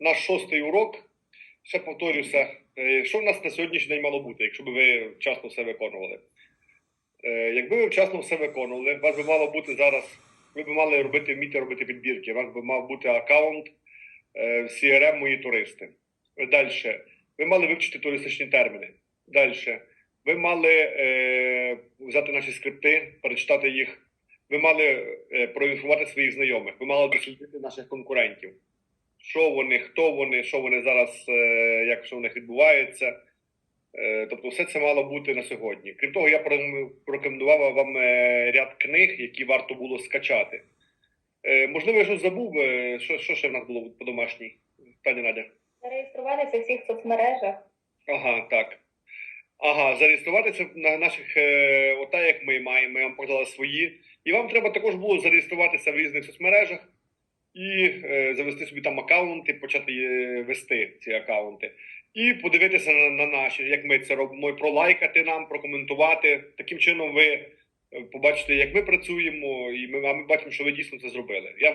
наш шостий урок. Ще повторюся, е, що в нас на сьогоднішній день мало бути, якщо б ви вчасно все виконували. Е, Якби ви вчасно все виконували, у вас би мало бути зараз, ви б мали робити, вміти робити підбірки, у вас би мав бути аккаунт е, в CRM мої туристи. Далі. Ви мали вивчити туристичні терміни. Далі. Ви мали е, взяти наші скрипти, перечитати їх. Ви мали е, проінформувати своїх знайомих. Ви мали дослідити наших конкурентів. Що вони, хто вони, що вони зараз, е, як що в них відбувається. Е, тобто, все це мало бути на сьогодні. Крім того, я порекомендував вам е, ряд книг, які варто було скачати. Можливо, я щось забув. Що, що ще в нас було по домашній? Пані Надя. Зареєструватися в всіх соцмережах. Ага, так. Ага, зареєструватися на наших, ота як ми маємо, ми вам показали свої. І вам треба також було зареєструватися в різних соцмережах і е, завести собі там аккаунти, почати е, вести ці аккаунти. І подивитися на, на наші, як ми це робимо, пролайкати нам, прокоментувати. Таким чином ви е, побачите, як ми працюємо, і ми, а ми бачимо, що ви дійсно це зробили. Я